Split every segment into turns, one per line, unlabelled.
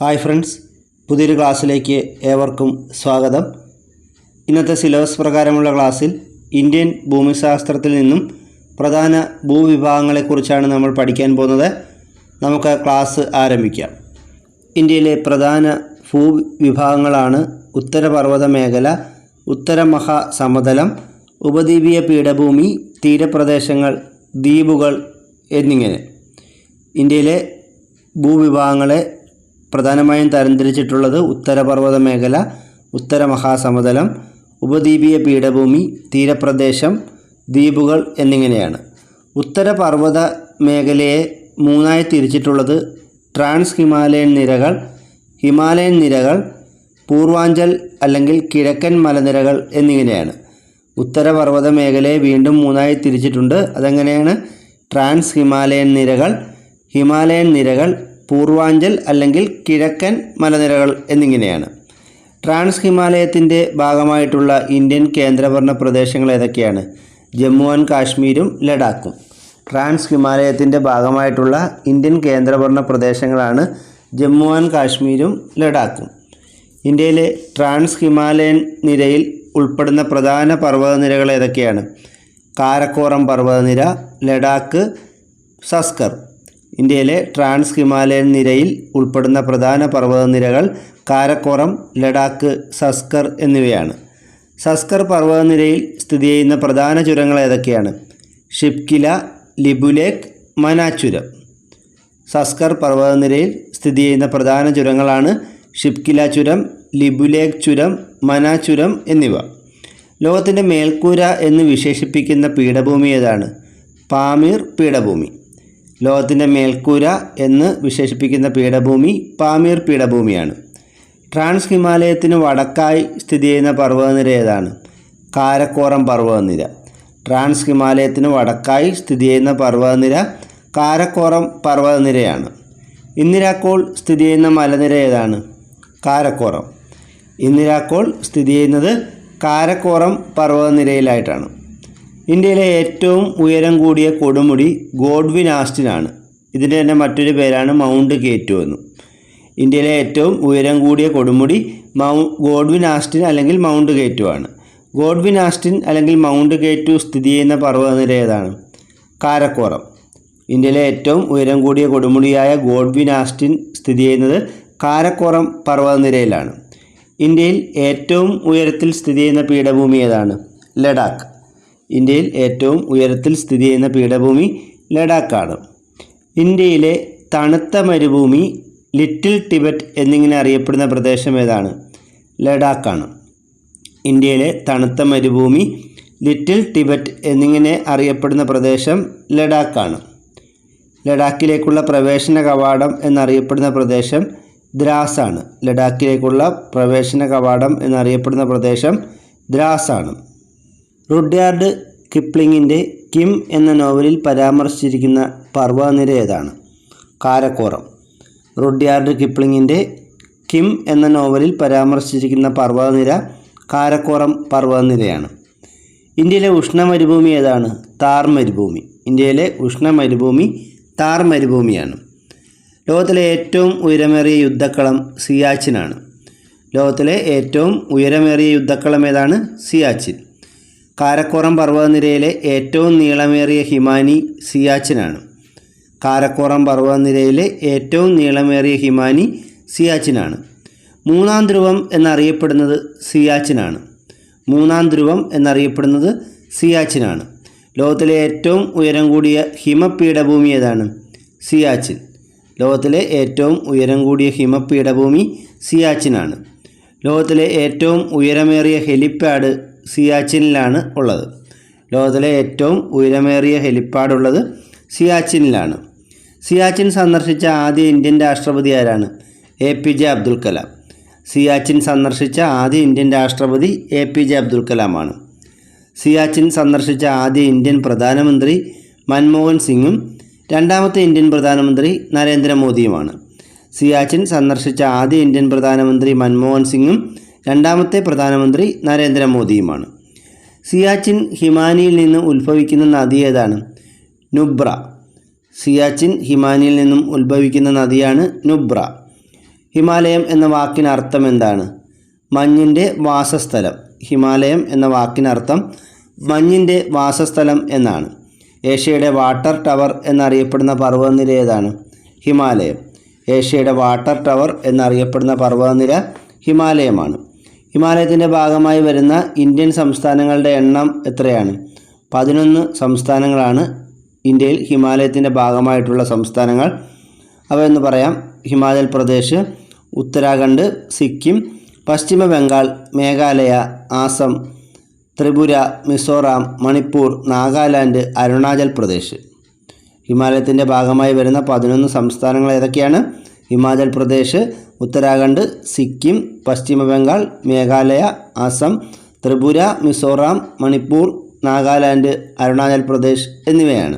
Hi friends പുതിയൊരു ക്ലാസ്സിലേക്ക് ഏവർക്കും സ്വാഗതം. ഇന്നത്തെ സിലബസ് പ്രകാരമുള്ള ക്ലാസ്സിൽ ഇന്ത്യൻ ഭൂമിശാസ്ത്രത്തിൽ നിന്നും പ്രധാന ഭൂവിഭാഗങ്ങളെക്കുറിച്ചാണ് നമ്മൾ പഠിക്കാൻ പോകുന്നത്. നമുക്ക് ക്ലാസ് ആരംഭിക്കാം. ഇന്ത്യയിലെ പ്രധാന ഭൂവിഭാഗങ്ങളാണ് ഉത്തരപർവത മേഖല ഉത്തരമഹാസമതലം ഉപദ്വീപീയ പീഠഭൂമി തീരപ്രദേശങ്ങൾ ദ്വീപുകൾ എന്നിങ്ങനെ. ഇന്ത്യയിലെ ഭൂവിഭാഗങ്ങളെ പ്രധാനമായും തരംതിരിച്ചിട്ടുള്ളത് ഉത്തരപർവത മേഖല ഉത്തര മഹാസമതലം ഉപദ്വീപീയ പീഠഭൂമി തീരപ്രദേശം ദ്വീപുകൾ എന്നിങ്ങനെയാണ്. ഉത്തരപർവത മേഖലയെ മൂന്നായി തിരിച്ചിട്ടുള്ളത് ട്രാൻസ് ഹിമാലയൻ നിരകൾ ഹിമാലയൻ നിരകൾ പൂർവാഞ്ചൽ അല്ലെങ്കിൽ കിഴക്കൻ മലനിരകൾ എന്നിങ്ങനെയാണ്. ഉത്തരപർവത മേഖലയെ വീണ്ടും മൂന്നായി തിരിച്ചിട്ടുണ്ട്. അതെങ്ങനെയാണ്? ട്രാൻസ് ഹിമാലയൻ നിരകൾ ഹിമാലയൻ നിരകൾ പൂർവാഞ്ചൽ അല്ലെങ്കിൽ കിഴക്കൻ മലനിരകൾ എന്നിങ്ങനെയാണ്. ട്രാൻസ് ഹിമാലയത്തിന്റെ ഭാഗമായിട്ടുള്ള ഇന്ത്യൻ കേന്ദ്രഭരണ പ്രദേശങ്ങൾ ഏതൊക്കെയാണ്? ജമ്മു ആൻഡ് കാശ്മീരും ലഡാക്കും. ട്രാൻസ് ഹിമാലയത്തിന്റെ ഭാഗമായിട്ടുള്ള ഇന്ത്യൻ കേന്ദ്രഭരണ പ്രദേശങ്ങളാണ് ജമ്മു ആൻഡ് കാശ്മീരും ലഡാക്കും. ഇന്ത്യയിലെ ട്രാൻസ് ഹിമാലയൻ നിരയിൽ ഉൾപ്പെടുന്ന പ്രധാന പർവതനിരകൾ ഏതൊക്കെയാണ്? കാരക്കോറം പർവതനിര ലഡാക്ക് സസ്കർ. ഇന്ത്യയിലെ ട്രാൻസ് ഹിമാലയൻ നിരയിൽ ഉൾപ്പെടുന്ന പ്രധാന പർവതനിരകൾ കാരക്കോറം ലഡാക്ക് സസ്കർ എന്നിവയാണ്. സസ്കർ പർവതനിരയിൽ സ്ഥിതി ചെയ്യുന്ന പ്രധാന ചുരങ്ങൾ ഏതൊക്കെയാണ്? ഷിപ്കില ലിബുലേക്ക് മനാചുരം സസ്കർ പർവതനിരയിൽ സ്ഥിതി ചെയ്യുന്ന പ്രധാന ചുരങ്ങളാണ് ഷിപ്കില ചുരം ലിബുലേക്ക് ചുരം മനാചുരം എന്നിവ. ലോകത്തിന്റെ മേൽക്കൂര എന്ന് വിശേഷിപ്പിക്കുന്ന പീഠഭൂമി ഏതാണ്? പാമീർ പീഠഭൂമി. ലോകത്തിന്റെ മേൽക്കൂര എന്ന് വിശേഷിപ്പിക്കുന്ന പീഠഭൂമി പാമീർ പീഠഭൂമിയാണ്. ട്രാൻസ് ഹിമാലയത്തിന് വടക്കായി സ്ഥിതി ചെയ്യുന്ന പർവതനിര ഏതാണ്? കാരക്കോറം പർവതനിര. ട്രാൻസ് ഹിമാലയത്തിന് വടക്കായി സ്ഥിതി ചെയ്യുന്ന പർവതനിര കാരക്കോറം പർവതനിരയാണ്. ഇന്ദിരാക്കോൾ സ്ഥിതി ചെയ്യുന്ന മലനിര ഏതാണ്? കാരക്കോറം. ഇന്ദിരാക്കോൾ സ്ഥിതി ചെയ്യുന്നത് കാരക്കോറം പർവതനിരയിലായിട്ടാണ്. ഇന്ത്യയിലെ ഏറ്റവും ഉയരം കൂടിയ കൊടുമുടി ഗോഡ്വിൻ ആസ്റ്റിനാണ്. ഇതിന്റെ തന്നെ മറ്റൊരു പേരാണ് മൗണ്ട് കേറ്റു എന്നും. ഇന്ത്യയിലെ ഏറ്റവും ഉയരം കൂടിയ കൊടുമുടി മൗ ഗോഡ്വിൻ ആസ്റ്റിൻ അല്ലെങ്കിൽ മൗണ്ട് കേറ്റു ആണ്. ഗോഡ്വിൻ ആസ്റ്റിൻ അല്ലെങ്കിൽ മൗണ്ട് കേറ്റു സ്ഥിതി ചെയ്യുന്ന പർവതനിര ഏതാണ്? കാരക്കോറം. ഇന്ത്യയിലെ ഏറ്റവും ഉയരം കൂടിയ കൊടുമുടിയായ ഗോഡ്വിൻ ആസ്റ്റിൻ സ്ഥിതി ചെയ്യുന്നത് കാരക്കോറം പർവതനിരയിലാണ്. ഇന്ത്യയിൽ ഏറ്റവും ഉയരത്തിൽ സ്ഥിതി ചെയ്യുന്ന പീഠഭൂമി ഏതാണ്? ലഡാക്ക്. ഇന്ത്യയിൽ ഏറ്റവും ഉയരത്തിൽ സ്ഥിതി ചെയ്യുന്ന പീഠഭൂമി ലഡാക്കാണ്. ഇന്ത്യയിലെ തണുത്ത മരുഭൂമി ലിറ്റിൽ ടിബറ്റ് എന്നിങ്ങനെ അറിയപ്പെടുന്ന പ്രദേശം ഏതാണ്? ലഡാക്കാണ്. ഇന്ത്യയിലെ തണുത്ത മരുഭൂമി ലിറ്റിൽ ടിബറ്റ് എന്നിങ്ങനെ അറിയപ്പെടുന്ന പ്രദേശം ലഡാക്കാണ്. ലഡാക്കിലേക്കുള്ള പ്രവേശന കവാടം എന്നറിയപ്പെടുന്ന പ്രദേശം ദ്രാസാണ്. ലഡാക്കിലേക്കുള്ള പ്രവേശന കവാടം എന്നറിയപ്പെടുന്ന പ്രദേശം ദ്രാസാണ്. റുഡ്യാർഡ് കിപ്ലിങ്ങിന്റെ കിം എന്ന നോവലിൽ പരാമർശിച്ചിരിക്കുന്ന പർവതനിര ഏതാണ്? കാരക്കോറം. റുഡ്യാർഡ് കിപ്ലിങ്ങിന്റെ കിം എന്ന നോവലിൽ പരാമർശിച്ചിരിക്കുന്ന പർവതനിര കാരക്കോറം പർവതനിരയാണ് ഇന്ത്യയിലെ ഉഷ്ണമരുഭൂമി ഏതാണ്? താർ മരുഭൂമി. ഇന്ത്യയിലെ ഉഷ്ണമരുഭൂമി താർ മരുഭൂമിയാണ്. ലോകത്തിലെ ഏറ്റവും ഉയരമേറിയ യുദ്ധക്കളം സിയാച്ചിനാണ്. ലോകത്തിലെ ഏറ്റവും ഉയരമേറിയ യുദ്ധക്കളം ഏതാണ്? സിയാച്ചിൻ. കാരക്കോറം പർവതനിരയിലെ ഏറ്റവും നീളമേറിയ ഹിമാനി സിയാച്ചിനാണ്. കാരക്കോറം പർവതനിരയിലെ ഏറ്റവും നീളമേറിയ ഹിമാനി സിയാച്ചിനാണ്. മൂന്നാം ധ്രുവം എന്നറിയപ്പെടുന്നത് സിയാച്ചിനാണ്. മൂന്നാം ധ്രുവം എന്നറിയപ്പെടുന്നത് സിയാച്ചിനാണ്. ലോകത്തിലെ ഏറ്റവും ഉയരം കൂടിയ ഹിമപീഠഭൂമി ഏതാണ്? സിയാച്ചിൻ. ലോകത്തിലെ ഏറ്റവും ഉയരം കൂടിയ ഹിമപീഠഭൂമി സിയാച്ചിനാണ്. ലോകത്തിലെ ഏറ്റവും ഉയരമേറിയ ഹെലിപ്പാഡ് സിയാച്ചിനിലാണ് ഉള്ളത്. ലോകത്തിലെ ഏറ്റവും ഉയരമേറിയ ഹെലിപ്പാഡ് ഉള്ളത് സിയാച്ചിനിലാണ്. സിയാച്ചിൻ സന്ദർശിച്ച ആദ്യ ഇന്ത്യൻ രാഷ്ട്രപതി ആരാണ്? A P J Abdul Kalam. Siachen സന്ദർശിച്ച ആദ്യ ഇന്ത്യൻ രാഷ്ട്രപതി എ പി ജെ അബ്ദുൽ കലാമാണ്. സിയാച്ചിൻ സന്ദർശിച്ച ആദ്യ ഇന്ത്യൻ പ്രധാനമന്ത്രി മൻമോഹൻ സിംഗും രണ്ടാമത്തെ ഇന്ത്യൻ പ്രധാനമന്ത്രി നരേന്ദ്രമോദിയുമാണ്. സിയാച്ചിൻ സന്ദർശിച്ച ആദ്യ ഇന്ത്യൻ പ്രധാനമന്ത്രി മൻമോഹൻ സിംഗും രണ്ടാമത്തെ പ്രധാനമന്ത്രി നരേന്ദ്രമോദിയുമാണ്. സിയാച്ചിൻ ഹിമാനിയിൽ നിന്ന് ഉത്ഭവിക്കുന്ന നദി ഏതാണ്? നുബ്ര. സിയാച്ചിൻ ഹിമാനിയിൽ നിന്നും ഉത്ഭവിക്കുന്ന നദിയാണ് നുബ്ര. ഹിമാലയം എന്ന വാക്കിന് അർത്ഥം എന്താണ്? മഞ്ഞിന്റെ വാസസ്ഥലം. ഹിമാലയം എന്ന വാക്കിനർത്ഥം മഞ്ഞിന്റെ വാസസ്ഥലം എന്നാണ്. ഏഷ്യയുടെ വാട്ടർ ടവർ എന്നറിയപ്പെടുന്ന പർവതനിര ഏതാണ്? ഹിമാലയം. ഏഷ്യയുടെ വാട്ടർ ടവർ എന്നറിയപ്പെടുന്ന പർവതനിര ഹിമാലയമാണ്. ഹിമാലയത്തിന്റെ ഭാഗമായി വരുന്ന ഇന്ത്യൻ സംസ്ഥാനങ്ങളുടെ എണ്ണം എത്രയാണ്? പതിനൊന്ന് സംസ്ഥാനങ്ങളാണ് ഇന്ത്യയിൽ ഹിമാലയത്തിന്റെ ഭാഗമായിട്ടുള്ള സംസ്ഥാനങ്ങൾ. അവ എന്ന് പറയാം ഹിമാചൽ പ്രദേശ് ഉത്തരാഖണ്ഡ് സിക്കിം പശ്ചിമ ബംഗാൾ മേഘാലയ ആസം ത്രിപുര മിസോറാം മണിപ്പൂർ നാഗാലാൻഡ് അരുണാചൽ പ്രദേശ്. ഹിമാലയത്തിന്റെ ഭാഗമായി വരുന്ന പതിനൊന്ന് സംസ്ഥാനങ്ങൾ ഏതൊക്കെയാണ്? ഹിമാചൽ പ്രദേശ് ഉത്തരാഖണ്ഡ് സിക്കിം പശ്ചിമ ബംഗാൾ മേഘാലയ ആസം ത്രിപുര മിസോറാം മണിപ്പൂർ നാഗാലാൻഡ് അരുണാചൽ പ്രദേശ് എന്നിവയാണ്.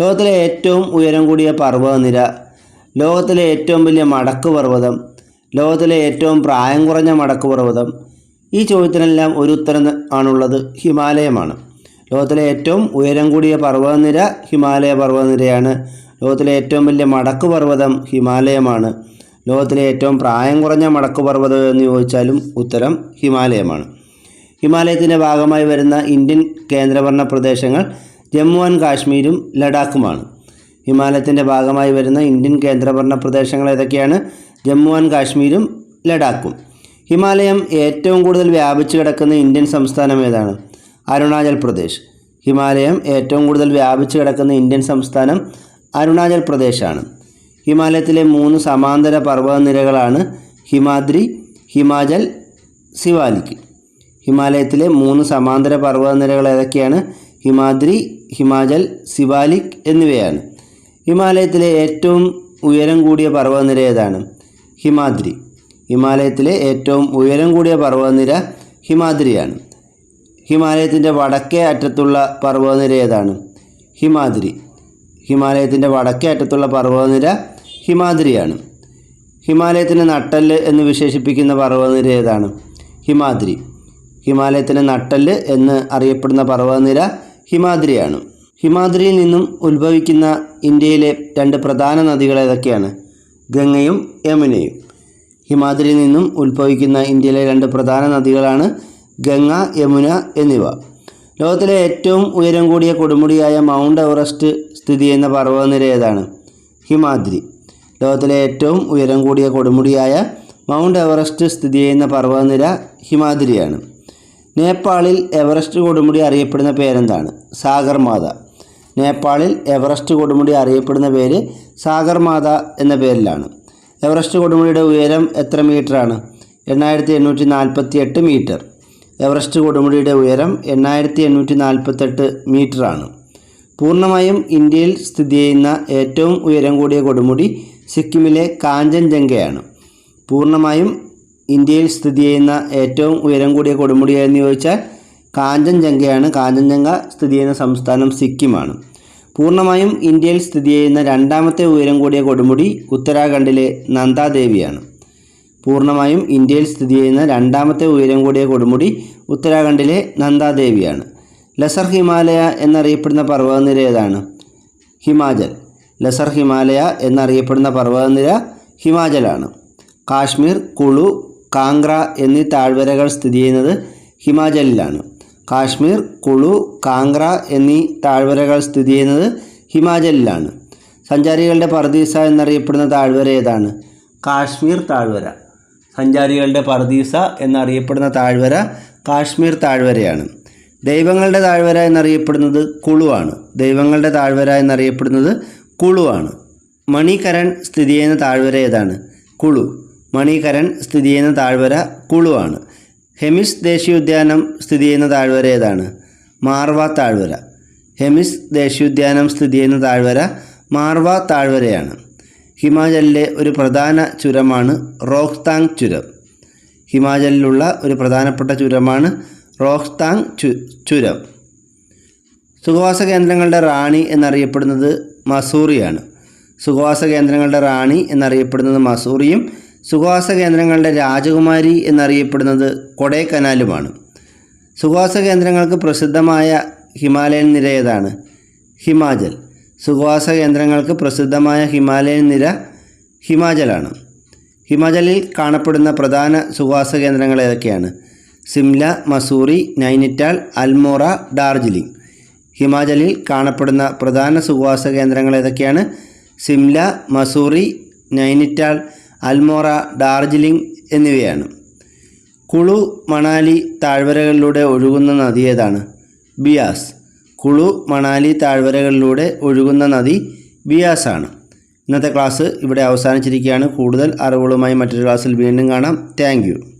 ലോകത്തിലെ ഏറ്റവും ഉയരം കൂടിയ പർവതനിര ലോകത്തിലെ ഏറ്റവും വലിയ മടക്ക് പർവതം ലോകത്തിലെ ഏറ്റവും പ്രായം കുറഞ്ഞ മടക്ക് പർവതം. ഈ ചോദ്യത്തിനെല്ലാം ഒരു ഉത്തരം ആണുള്ളത് ഹിമാലയമാണ്. ലോകത്തിലെ ഏറ്റവും ഉയരം കൂടിയ പർവതനിര ഹിമാലയ പർവതനിരയാണ് ലോകത്തിലെ ഏറ്റവും വലിയ മടക്കു പർവതം ഹിമാലയമാണ്. ലോകത്തിലെ ഏറ്റവും പ്രായം കുറഞ്ഞ മടക്കു പർവതം എന്ന് ചോദിച്ചാലും ഉത്തരം ഹിമാലയമാണ്. ഹിമാലയത്തിന്റെ ഭാഗമായി വരുന്ന ഇന്ത്യൻ കേന്ദ്രഭരണ പ്രദേശങ്ങൾ ജമ്മു ആൻഡ് കാശ്മീരും ലഡാക്കുമാണ്. ഹിമാലയത്തിന്റെ ഭാഗമായി വരുന്ന ഇന്ത്യൻ കേന്ദ്രഭരണ പ്രദേശങ്ങൾ ഏതൊക്കെയാണ്? ജമ്മു ആൻഡ് കാശ്മീരും ലഡാക്കും. ഹിമാലയം ഏറ്റവും കൂടുതൽ വ്യാപിച്ചു കിടക്കുന്ന ഇന്ത്യൻ സംസ്ഥാനം ഏതാണ്? അരുണാചൽ പ്രദേശ്. ഹിമാലയം ഏറ്റവും കൂടുതൽ വ്യാപിച്ചു കിടക്കുന്ന ഇന്ത്യൻ സംസ്ഥാനം അരുണാചൽ പ്രദേശാണ്. ഹിമാലയത്തിലെ മൂന്ന് സമാന്തര പർവതനിരകളാണ് ഹിമാദ്രി ഹിമാചൽ സിവാലിക് ഹിമാലയത്തിലെ മൂന്ന് സമാന്തര പർവതനിരകൾ ഏതൊക്കെയാണ്? ഹിമാദ്രി ഹിമാചൽ സിവാലിക് എന്നിവയാണ്. ഹിമാലയത്തിലെ ഏറ്റവും ഉയരം കൂടിയ പർവതനിര ഏതാണ്? ഹിമാദ്രി. ഹിമാലയത്തിലെ ഏറ്റവും ഉയരം കൂടിയ പർവതനിര ഹിമാദ്രിയാണ്. ഹിമാലയത്തിന്റെ വടക്കേ അറ്റത്തുള്ള പർവതനിര ഏതാണ്? ഹിമാദ്രി. ഹിമാലയത്തിന്റെ വടക്കേ അറ്റത്തുള്ള പർവതനിര ഹിമാദ്രിയാണ്. ഹിമാലയത്തിന്റെ നട്ടൽ എന്ന് വിശേഷിപ്പിക്കുന്ന പർവതനിര ഏതാണ്? ഹിമാദ്രി. ഹിമാലയത്തിന്റെ നട്ടൽ എന്ന് അറിയപ്പെടുന്ന പർവതനിര ഹിമാദ്രിയാണ്. ഹിമാദ്രിയിൽ നിന്നും ഉത്ഭവിക്കുന്ന ഇന്ത്യയിലെ രണ്ട് പ്രധാന നദികൾ ഏതൊക്കെയാണ്? ഗംഗയും യമുനയും. ഹിമാദ്രിയിൽ നിന്നും ഉത്ഭവിക്കുന്ന ഇന്ത്യയിലെ രണ്ട് പ്രധാന നദികളാണ് ഗംഗ യമുന എന്നിവ. ലോകത്തിലെ ഏറ്റവും ഉയരം കൂടിയ കൊടുമുടിയായ മൗണ്ട് എവറസ്റ്റ് സ്ഥിതി ചെയ്യുന്ന പർവതനിര ഏതാണ്? ഹിമാദ്രി. ലോകത്തിലെ ഏറ്റവും ഉയരം കൂടിയ കൊടുമുടിയായ മൗണ്ട് എവറസ്റ്റ് സ്ഥിതി ചെയ്യുന്ന പർവതനിര ഹിമാദ്രിയാണ്. നേപ്പാളിൽ എവറസ്റ്റ് കൊടുമുടി അറിയപ്പെടുന്ന പേരെന്താണ്? സാഗർമാത നേപ്പാളിൽ എവറസ്റ്റ് കൊടുമുടി അറിയപ്പെടുന്ന പേര് സാഗർമാത എന്ന പേരിലാണ്. എവറസ്റ്റ് കൊടുമുടിയുടെ ഉയരം എത്ര മീറ്ററാണ്? എണ്ണായിരത്തി എണ്ണൂറ്റി നാൽപ്പത്തി എട്ട് മീറ്റർ. എവറസ്റ്റ് കൊടുമുടിയുടെ ഉയരം എണ്ണായിരത്തി എണ്ണൂറ്റി നാൽപ്പത്തെട്ട് മീറ്ററാണ്. പൂർണമായും ഇന്ത്യയിൽ സ്ഥിതി ചെയ്യുന്ന ഏറ്റവും ഉയരം കൂടിയ കൊടുമുടി സിക്കിമിലെ കാഞ്ചൻജംഗയാണ്. പൂർണമായും ഇന്ത്യയിൽ സ്ഥിതി ചെയ്യുന്ന ഏറ്റവും ഉയരം കൂടിയ കൊടുമുടി എന്ന് ചോദിച്ചാൽ കാഞ്ചൻജംഗയാണ്. കാഞ്ചൻജംഗ സ്ഥിതി ചെയ്യുന്ന സംസ്ഥാനം സിക്കിമാണ്. പൂർണമായും ഇന്ത്യയിൽ സ്ഥിതി ചെയ്യുന്ന രണ്ടാമത്തെ ഉയരം കൂടിയ കൊടുമുടി ഉത്തരാഖണ്ഡിലെ നന്ദാദേവിയാണ്. പൂർണമായും ഇന്ത്യയിൽ സ്ഥിതി ചെയ്യുന്ന രണ്ടാമത്തെ ഉയരം കൂടിയ കൊടുമുടി ഉത്തരാഖണ്ഡിലെ നന്ദാദേവിയാണ്. ലസർ ഹിമാലയ എന്നറിയപ്പെടുന്ന പർവതനിര ഏതാണ്? ഹിമാചൽ. ലസർ ഹിമാലയ എന്നറിയപ്പെടുന്ന പർവതനിര ഹിമാചലാണ്. കാശ്മീർ കുളു കാങ്ക്ര എന്നീ താഴ്വരകൾ സ്ഥിതി ചെയ്യുന്നത് ഹിമാചലിലാണ്. കാശ്മീർ കുളു കാങ്ക്ര എന്നീ താഴ്വരകൾ സ്ഥിതി ചെയ്യുന്നത് ഹിമാചലിലാണ്. സഞ്ചാരികളുടെ പർദീസ എന്നറിയപ്പെടുന്ന താഴ്വര ഏതാണ്? കാശ്മീർ താഴ്വര. സഞ്ചാരികളുടെ പർദീസ എന്നറിയപ്പെടുന്ന താഴ്വര കാശ്മീർ താഴ്വരയാണ്. ദൈവങ്ങളുടെ താഴ്വര എന്നറിയപ്പെടുന്നത് കുളുവാണ്. ദൈവങ്ങളുടെ താഴ്വര എന്നറിയപ്പെടുന്നത് കുളുവാണ്. മണികരൺ സ്ഥിതി ചെയ്യുന്ന താഴ്വര ഏതാണ്? കുളു. മണികരൺ സ്ഥിതി ചെയ്യുന്ന താഴ്വര കുളുവാണ്. ഹെമിസ് ദേശീയോദ്യാനം സ്ഥിതി ചെയ്യുന്ന താഴ്വര ഏതാണ്? മാർവ താഴ്വര. ഹെമിസ് ദേശീയോദ്യാനം സ്ഥിതി ചെയ്യുന്ന താഴ്വര മാർവ താഴ്വരയാണ്. ഹിമാചലിലെ ഒരു പ്രധാന ചുരമാണ് റോഹ്താങ് ചുരം. ഹിമാചലിലുള്ള ഒരു പ്രധാനപ്പെട്ട ചുരമാണ് റോഹ്താങ് ചു ചുരം. സുഖവാസ കേന്ദ്രങ്ങളുടെ റാണി എന്നറിയപ്പെടുന്നത് മസൂറിയാണ്. സുഖവാസ കേന്ദ്രങ്ങളുടെ റാണി എന്നറിയപ്പെടുന്നത് മസൂറിയും സുഖവാസ കേന്ദ്രങ്ങളുടെ രാജകുമാരി എന്നറിയപ്പെടുന്നത് കൊടൈക്കനാലുമാണ്. സുഖവാസ കേന്ദ്രങ്ങൾക്ക് പ്രസിദ്ധമായ ഹിമാലയൻ നിര ഏതാണ് ഹിമാചൽ. സുഖവാസ കേന്ദ്രങ്ങൾക്ക് പ്രസിദ്ധമായ ഹിമാലയൻ നിര ഹിമാചലാണ്. ഹിമാചലിൽ കാണപ്പെടുന്ന പ്രധാന സുഖവാസ കേന്ദ്രങ്ങൾ ഏതൊക്കെയാണ്? സിംല മസൂറി നൈനിറ്റാൽ അൽമോറ ഡാർജിലിംഗ്. ഹിമാചലിൽ കാണപ്പെടുന്ന പ്രധാന സുഖവാസ കേന്ദ്രങ്ങൾ ഏതൊക്കെയാണ്? സിംല മസൂറി നൈനിറ്റാൾ അൽമോറ ഡാർജിലിംഗ് എന്നിവയാണ്. കുളു മണാലി താഴ്വരകളിലൂടെ ഒഴുകുന്ന നദി ഏതാണ്? ബിയാസ്. കുളു മണാലി താഴ്വരകളിലൂടെ ഒഴുകുന്ന നദി ബിയാസ് ആണ് ഇന്നത്തെ ക്ലാസ് ഇവിടെ അവസാനിച്ചിരിക്കുകയാണ്. കൂടുതൽ അറിവുകളുമായി മറ്റൊരു ക്ലാസ്സിൽ വീണ്ടും കാണാം. താങ്ക്